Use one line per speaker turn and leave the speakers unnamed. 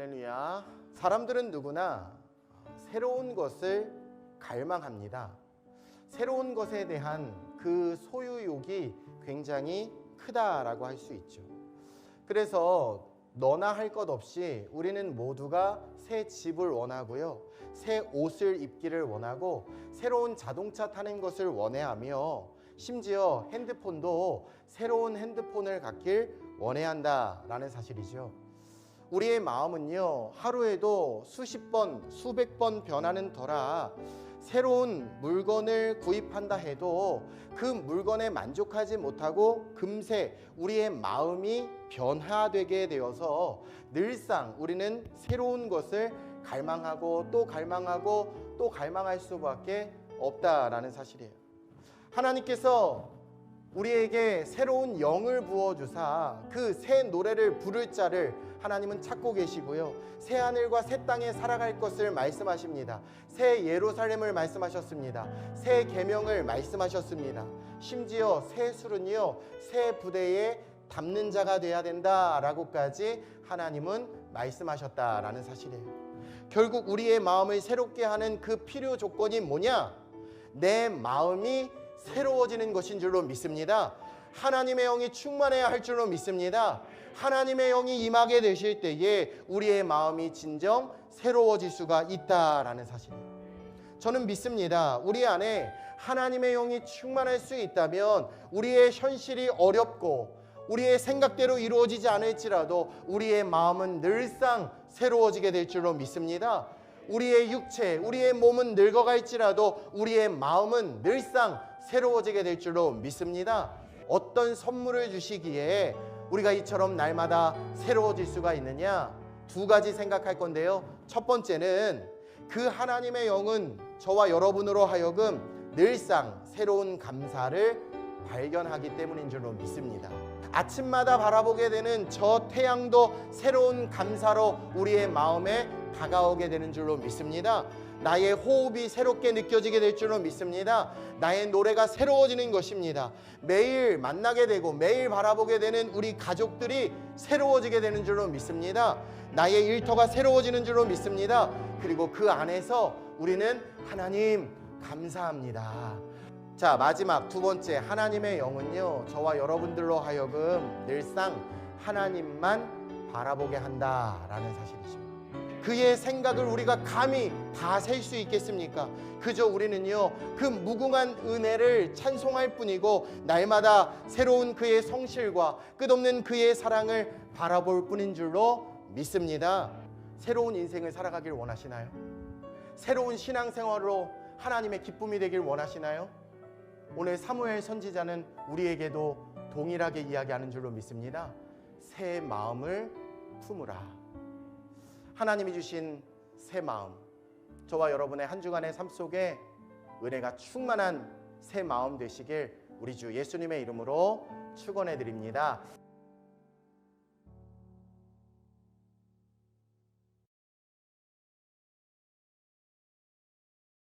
할렐루야. 사람들은 누구나 새로운 것을 갈망합니다. 새로운 것에 대한 그 소유욕이 굉장히 크다라고 할 수 있죠. 그래서 너나 할 것 없이 우리는 모두가 새 집을 원하고요. 새 옷을 입기를 원하고 새로운 자동차 타는 것을 원해하며 심지어 핸드폰도 새로운 핸드폰을 갖길 원해한다라는 사실이죠. 우리의 마음은요, 하루에도 수십 번, 수백 번 변하는 터라 새로운 물건을 구입한다 해도 그 물건에 만족하지 못하고 금세 우리의 마음이 변화되게 되어서 늘상 우리는 새로운 것을 갈망하고 또 갈망하고 또 갈망할 수밖에 없다라는 사실이에요. 하나님께서 우리에게 새로운 영을 부어 주사 그 새 노래를 부를 자를 하나님은 찾고 계시고요. 새 하늘과 새 땅에 살아갈 것을 말씀하십니다. 새 예루살렘을 말씀하셨습니다. 새 계명을 말씀하셨습니다. 심지어 새 술은요. 새 부대에 담는 자가 돼야 된다라고까지 하나님은 말씀하셨다라는 사실이에요. 결국 우리의 마음을 새롭게 하는 그 필요 조건이 뭐냐? 내 마음이 새로워지는 것인 줄로 믿습니다. 하나님의 영이 충만해야 할 줄로 믿습니다. 하나님의 영이 임하게 되실 때에 우리의 마음이 진정 새로워질 수가 있다라는 사실이에요. 저는 믿습니다. 우리 안에 하나님의 영이 충만할 수 있다면 우리의 현실이 어렵고 우리의 생각대로 이루어지지 않을지라도 우리의 마음은 늘상 새로워지게 될 줄로 믿습니다. 우리의 육체, 우리의 몸은 늙어갈지라도 우리의 마음은 늘상 새로워지게 될 줄로 믿습니다. 어떤 선물을 주시기에 우리가 이처럼 날마다 새로워질 수가 있느냐? 두 가지 생각할 건데요. 첫 번째는 그 하나님의 영은 저와 여러분으로 하여금 늘상 새로운 감사를 발견하기 때문인 줄로 믿습니다. 아침마다 바라보게 되는 저 태양도 새로운 감사로 우리의 마음에 다가오게 되는 줄로 믿습니다. 나의 호흡이 새롭게 느껴지게 될 줄로 믿습니다. 나의 노래가 새로워지는 것입니다. 매일 만나게 되고 매일 바라보게 되는 우리 가족들이 새로워지게 되는 줄로 믿습니다. 나의 일터가 새로워지는 줄로 믿습니다. 그리고 그 안에서 우리는 하나님 감사합니다. 자, 마지막 두 번째 하나님의 영은요. 저와 여러분들로 하여금 늘상 하나님만 바라보게 한다라는 사실이죠. 그의 생각을 우리가 감히 다 셀 수 있겠습니까? 그저 우리는요, 그 무궁한 은혜를 찬송할 뿐이고, 날마다 새로운 그의 성실과 끝없는 그의 사랑을 바라볼 뿐인 줄로 믿습니다. 새로운 인생을 살아가길 원하시나요? 새로운 신앙생활로 하나님의 기쁨이 되길 원하시나요? 오늘 사무엘 선지자는 우리에게도 동일하게 이야기하는 줄로 믿습니다. 새 마음을 품으라. 하나님이 주신 새 마음, 저와 여러분의 한 주간의 삶 속에 은혜가 충만한 새 마음 되시길 우리 주 예수님의 이름으로 축원해 드립니다.